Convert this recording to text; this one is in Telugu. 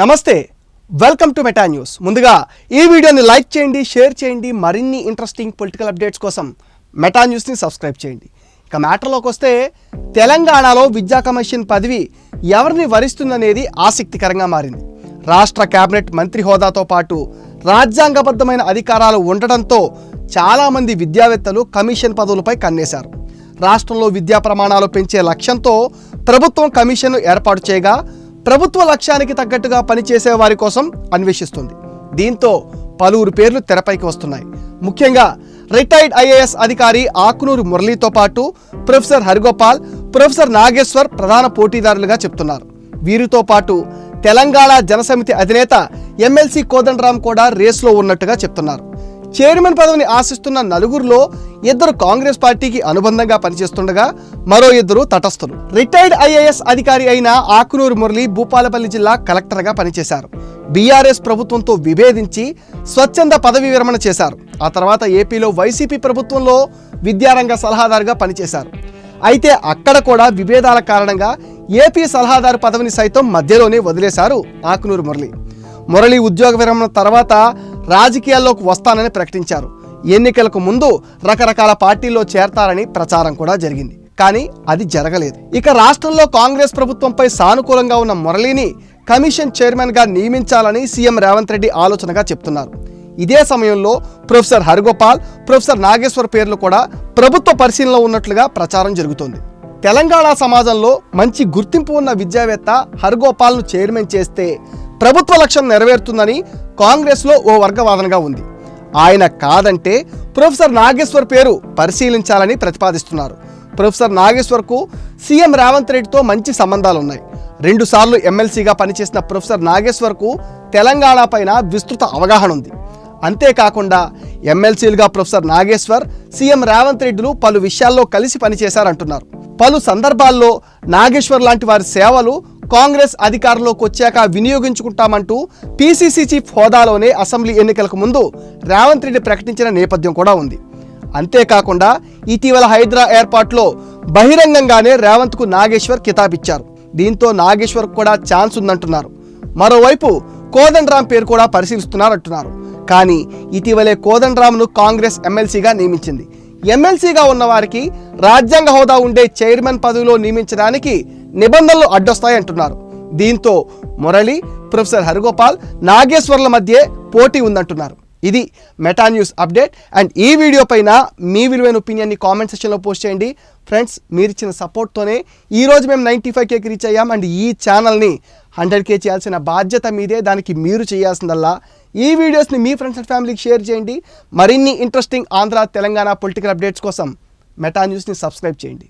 నమస్తే వెల్కమ్ టు మెటా న్యూస్. ముందుగా ఈ వీడియోని లైక్ చేయండి షేర్ చేయండి మరిన్ని ఇంట్రెస్టింగ్ పొలిటికల్ అప్డేట్స్ కోసం మెటా న్యూస్ని సబ్స్క్రైబ్ చేయండి. ఇక మ్యాటర్లోకి వస్తే తెలంగాణలో విద్యా కమిషన్ పదవి ఎవరిని వరిస్తుందనేది ఆసక్తికరంగా మారింది. రాష్ట్ర కేబినెట్ మంత్రి హోదాతో పాటు రాజ్యాంగబద్ధమైన అధికారాలు ఉండటంతో చాలామంది విద్యావేత్తలు కమిషన్ పదవులపై కన్నేశారు. రాష్ట్రంలో విద్యా ప్రమాణాలు పెంచే లక్ష్యంతో ప్రభుత్వం కమిషన్ను ఏర్పాటు చేయగా ప్రభుత్వ లక్ష్యానికి తగ్గట్టుగా పనిచేసే వారి కోసం అన్వేషిస్తుంది. దీంతో పలువురు పేర్లు తెరపైకి వస్తున్నాయి. ముఖ్యంగా రిటైర్డ్ ఐఏఎస్ అధికారి ఆకునూరు మురళీతో పాటు ప్రొఫెసర్ హరిగోపాల్ ప్రొఫెసర్ నాగేశ్వర్ ప్రధాన పోటీదారులుగా చెప్తున్నారు. వీరితో పాటు తెలంగాణ జనసమితి అధినేత ఎమ్మెల్సీ కోదండరాం కూడా రేస్లో ఉన్నట్టుగా చెప్తున్నారు. చైర్మన్ పదవిని ఆశిస్తున్న నలుగురిలో ఇద్దరు కాంగ్రెస్ పార్టీకి అనుబంధంగా పనిచేస్తుండగా మరో ఇద్దరు తటస్థులు. రిటైర్డ్ ఐఏఎస్ అధికారి అయిన ఆకునూరు మురళి భూపాలపల్లి జిల్లా కలెక్టర్గా పనిచేశారు. బీఆర్ఎస్ ప్రభుత్వంతో విభేదించి స్వచ్ఛంద పదవి విరమణ చేశారు. ఆ తర్వాత ఏపీలో వైసీపీ ప్రభుత్వంలో విద్యారంగ సలహాదారుగా పనిచేశారు. అయితే అక్కడ కూడా విభేదాల కారణంగా ఏపీ సలహాదారు పదవిని సైతం మధ్యలోనే వదిలేశారు ఆకునూరు మురళి. మురళి ఉద్యోగ విరమణ తర్వాత రాజకీయాల్లోకి వస్తానని ప్రకటించారు. ఎన్నికలకు ముందు రకరకాల పార్టీల్లో చేరతారని ప్రచారం కూడా జరిగింది. కానీ అది జరగలేదు. ఇక రాష్ట్రంలో కాంగ్రెస్ ప్రభుత్వంపై సానుకూలంగా ఉన్న మురళిని కమిషన్ చైర్మన్గా నియమించాలని సీఎం రేవంత్ రెడ్డి ఆలోచనగా చెప్తున్నారు. ఇదే సమయంలో ప్రొఫెసర్ హరిగోపాల్ ప్రొఫెసర్ నాగేశ్వర్ పేర్లు కూడా ప్రభుత్వ పరిశీలనలో ఉన్నట్లుగా ప్రచారం జరుగుతోంది. తెలంగాణ సమాజంలో మంచి గుర్తింపు ఉన్న విద్యావేత్త హర్గోపాల్ను చైర్మన్ చేస్తే ప్రభుత్వ లక్ష్యం నెరవేరుతుందని కాంగ్రెస్లో ఓ వర్గవాదనగా ఉంది. ఆయన కాదంటే ప్రొఫెసర్ నాగేశ్వర్ పేరు పరిశీలించాలని ప్రతిపాదిస్తున్నారు. ప్రొఫెసర్ నాగేశ్వర్కు సీఎం రేవంత్ రెడ్డితో మంచి సంబంధాలు ఉన్నాయి రెండుసార్లు ఎమ్మెల్సీగా పనిచేసిన ప్రొఫెసర్ నాగేశ్వర్కు తెలంగాణ పైన విస్తృత అవగాహన ఉంది. అంతేకాకుండా ఎమ్మెల్సీలుగా ప్రొఫెసర్ నాగేశ్వర్ సీఎం రేవంత్ రెడ్డిలు పలు విషయాల్లో కలిసి పనిచేశారంటున్నారు. పలు సందర్భాల్లో నాగేశ్వర్ లాంటి వారి సేవలు కాంగ్రెస్ అధికారంలోకి వచ్చాక వినియోగించుకుంటామంటూ పీసీసీ చీఫ్ హోదాలోనే అసెంబ్లీ ఎన్నికలకు ముందు రేవంత్ రెడ్డి ప్రకటించిన నేపథ్యం కూడా ఉంది. అంతేకాకుండా ఇటీవల హైదరా ఏర్పాట్లో బహిరంగంగానే రేవంత్కు నాగేశ్వర్ కితాబిచ్చారు. దీంతో నాగేశ్వర్ కూడా ఛాన్స్ ఉందంటున్నారు. మరోవైపు కోదండరాం పేరు కూడా పరిశీలిస్తున్నారంటున్నారు. కానీ ఇటీవలే కోదండరాంను కాంగ్రెస్ ఎమ్మెల్సీగా నియమించింది. ఎమ్మెల్సీగా ఉన్న వారికి రాజ్యాంగ హోదా ఉండే చైర్మన్ పదవిలో నియమించడానికి నిబంధనలు అడ్డొస్తాయంటున్నారు. దీంతో మురళి ప్రొఫెసర్ హరిగోపాల్ నాగేశ్వర్ల మధ్య పోటీ ఉందంటున్నారు. ఇది మెటా న్యూస్ అప్డేట్. అండ్ ఈ వీడియో పైన మీ విలువైన ఒపీనియన్ని కామెంట్ సెక్షన్లో పోస్ట్ చేయండి. ఫ్రెండ్స్ మీరిచ్చిన సపోర్ట్తోనే ఈ రోజు మేము నైంటీ ఫైవ్ కేకి రీచ్ అయ్యాం. అండ్ ఈ ఛానల్ని హండ్రెడ్ కే చేయాల్సిన బాధ్యత మీదే. దానికి మీరు చేయాల్సిందల్లా ఈ వీడియోస్ని మీ ఫ్రెండ్స్ అండ్ ఫ్యామిలీకి షేర్ చేయండి. మరిన్ని interesting Andhra Telangana political updates కోసం మెటా న్యూస్ని సబ్స్క్రైబ్ చేయండి.